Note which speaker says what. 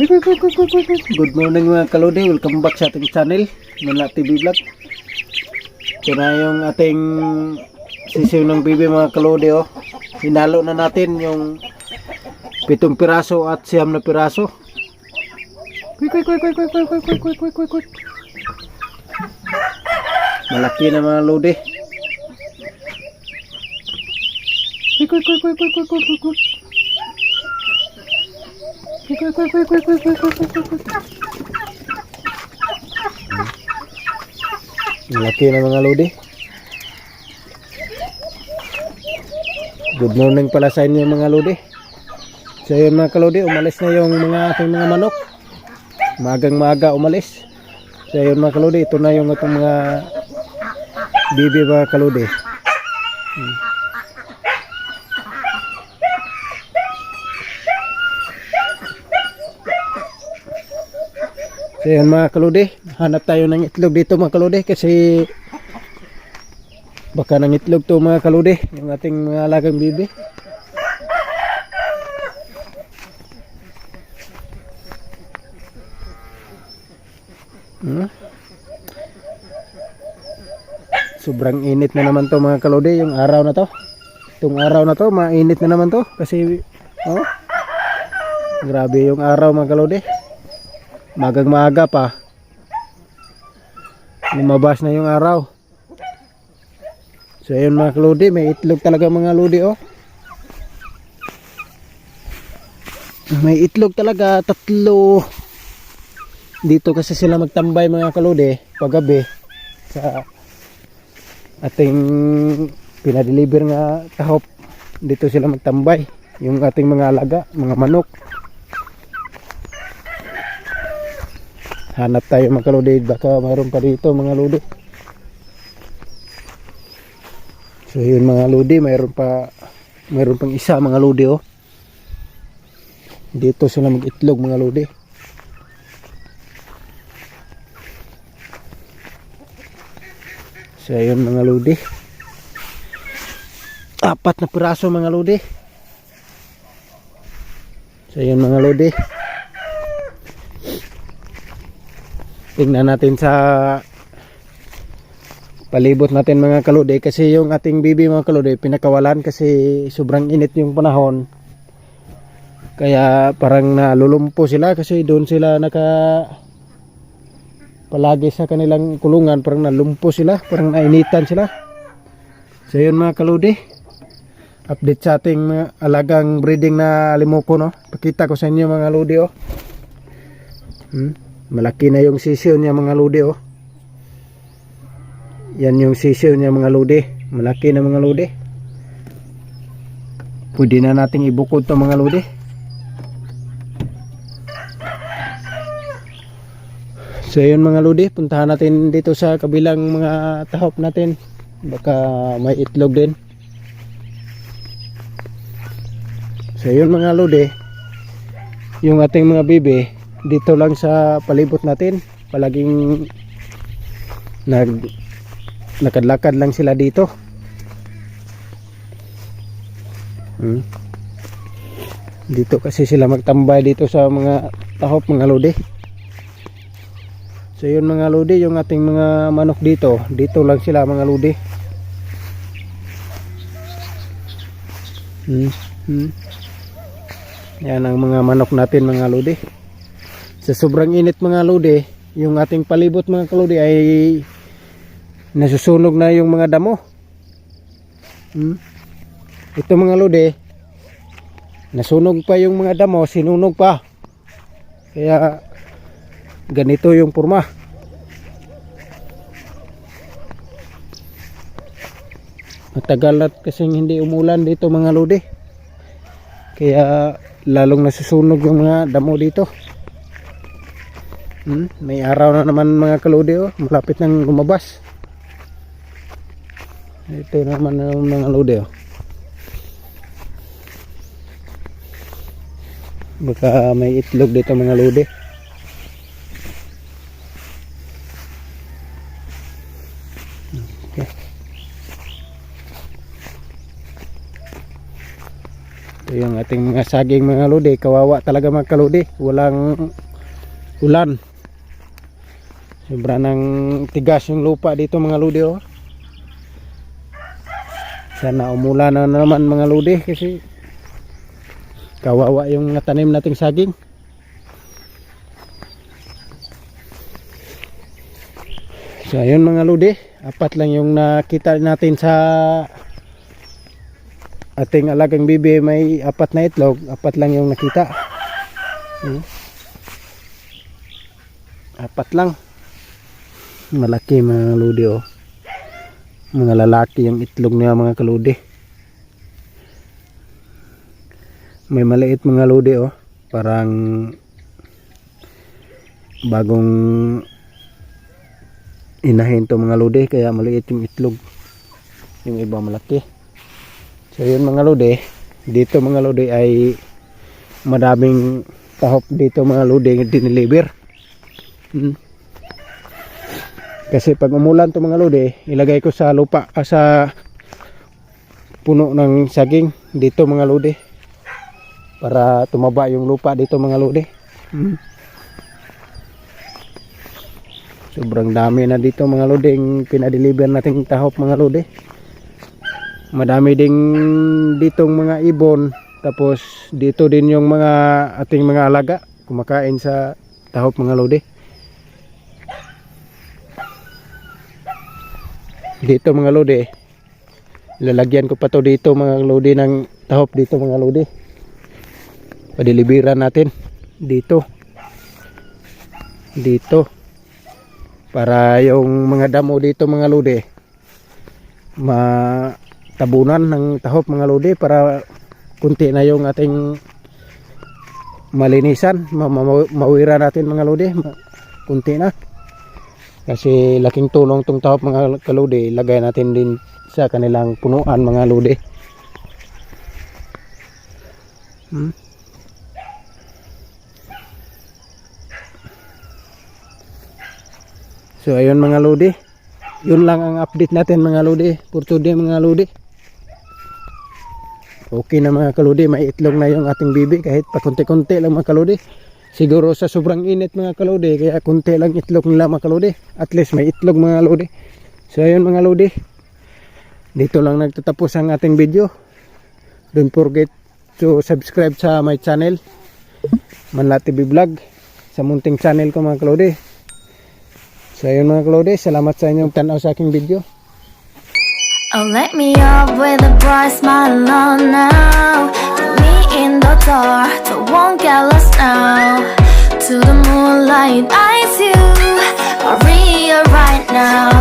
Speaker 1: Good morning mga kalode, welcome back sa ating channel Manla TV Vlog Ito na yung ating sisiw ng bibi mga kalode oh. Hinalo na natin yung pitong piraso at siyam na piraso Malaki na mga lode Malaki na mga lode kuy, kuy, kuy, kuy, kuy, kuy, kuy, kuy, kuy. Malaki na mga lodi. Good morning pala sa inyo mga lodi. So yun mga kalodi, umalis na yung mga ating mga manok. Magang maga umalis. So yun mga kalodi, ito na yung itong mga bibi mga kalodi. Hmm. So yun mga kalodi, hanap tayo ng itlog dito mga kalodi kasi baka ng itlog to mga kalodi, yung ating mga alagang bibi. Hmm? Sobrang init na naman to mga kalodi, yung araw na to. Itong araw na to, mainit na naman to kasi oh. Grabe yung araw mga kalodi. Magang maaga pa. Lumabas na yung araw. So ayun mga kalodi, may itlog talaga mga lodi oh. May itlog talaga, tatlo. Dito kasi sila magtambay mga kalodi paggabi sa ating pinadeliver nga tahop. Dito sila magtambay. Yung ating mga alaga, mga manok. Hanap tayo mga kalodi, baka mayroon pa dito mga lodi. So yun mga lodi, mayroon pa mayroon pang isa mga lodi oh. Dito sila mag-itlog mga lodi. So ayun mga lodi. Apat na piraso mga lodi. So ayun mga lodi. Tingnan natin sa palibot natin mga kalode kasi yung ating bibi mga kalode pinakawalan kasi sobrang init yung panahon. Kaya parang nalulumpo sila kasi doon sila naka palagi sa kanilang kulungan parang nalumpo sila parang nainitan sila. So yun mga kalode update sa ating alagang breeding na limuko no? Pakita ko sa inyo mga lodi oh. Hmm? Malaki na yung sisiyo niya mga lodi oh. Yan yung sisiyo niya mga lodi. Malaki na mga lodi. Pwede na nating ibukod to mga lodi. So yun mga lodi. Puntahan natin dito sa kabilang mga tahop natin. Baka may itlog din. So yun mga lodi. Yung ating mga bibi dito lang sa palibot natin palaging nag nakadlakad lang sila dito hmm. dito kasi sila magtambay dito sa mga tahop mga lodi so yun mga lodi yung ating mga manok dito dito lang sila mga lodi hmm. Hmm. yan ang mga manok natin mga lodi sa sobrang init mga lodi yung ating palibot mga kalodi ay nasusunog na yung mga damo. Hmm? ito mga lodi nasunog pa yung mga damo sinunog pa. Kaya ganito yung purma matagal na kasing hindi umulan dito mga lodi. Kaya lalong nasusunog yung mga damo dito hmm? may araw na naman mga kalodi oh. malapit nang lumabas ito naman ang mga lodi oh. baka may itlog dito mga lodi okay. ito yung ating mga saging mga lodi kawawa talaga mga kalodi walang ulan sobra ng tigas yung lupa dito mga lodi oh. sana umulan na naman mga lodi kasi kawawa yung mga tanim nating saging so ayun mga lodi apat lang yung nakita natin sa ating alagang bibi may apat na itlog apat lang yung nakita Hmm. apat lang malaki mga lodi oh. Mga lalaki yung itlog niya mga kaludi. May maliit mga lodi oh. Parang bagong inahin to mga lodi kaya maliit yung itlog. Yung iba malaki. So yun mga lodi dito mga lodi ay madaming tahop dito mga lodi diniliver. Hmm. Kasi pag umulan to mga lodi ilagay ko sa lupa ah, sa puno ng saging dito mga lodi. Para tumaba yung lupa dito mga lodi. Hmm. sobrang dami na dito mga lodi yung pinadeliver nating tahop mga lodi. Madami ding ditong mga ibon. Tapos dito din yung mga ating mga alaga kumakain sa tahop mga lodi dito mga lodi. Lalagyan ko pa to dito mga lodi ng tahop dito mga lodi. Padilibiran natin. Dito. Dito. Para yung mga damo dito mga lodi matabunan ng tahop mga lodi para kunti na yung ating malinisan. Ma ma mawira natin mga lodi. Kunti na kasi laking tulong tong tahop mga kalodi lagay natin din sa kanilang punuan mga lodi hmm? so ayun mga lodi yun lang ang update natin mga lodi for today mga lodi okay na mga kalodi may itlog na yung ating bibi. Kahit pa konti-konti lang mga kalodi siguro sa sobrang init mga kalodi kaya konti lang itlog nila mga kalodi at least may itlog mga lodi so ayun mga lodi dito lang nagtatapos ang ating video. Don't forget to subscribe sa my channel Manla TV Vlog sa munting channel ko mga kalodi so ayun mga kalodi salamat sa inyong tanaw sa aking video.
Speaker 2: Oh, let me up with a bright smile on now. Put me in the so won't get lost now. To the moonlight I see you Maria right now.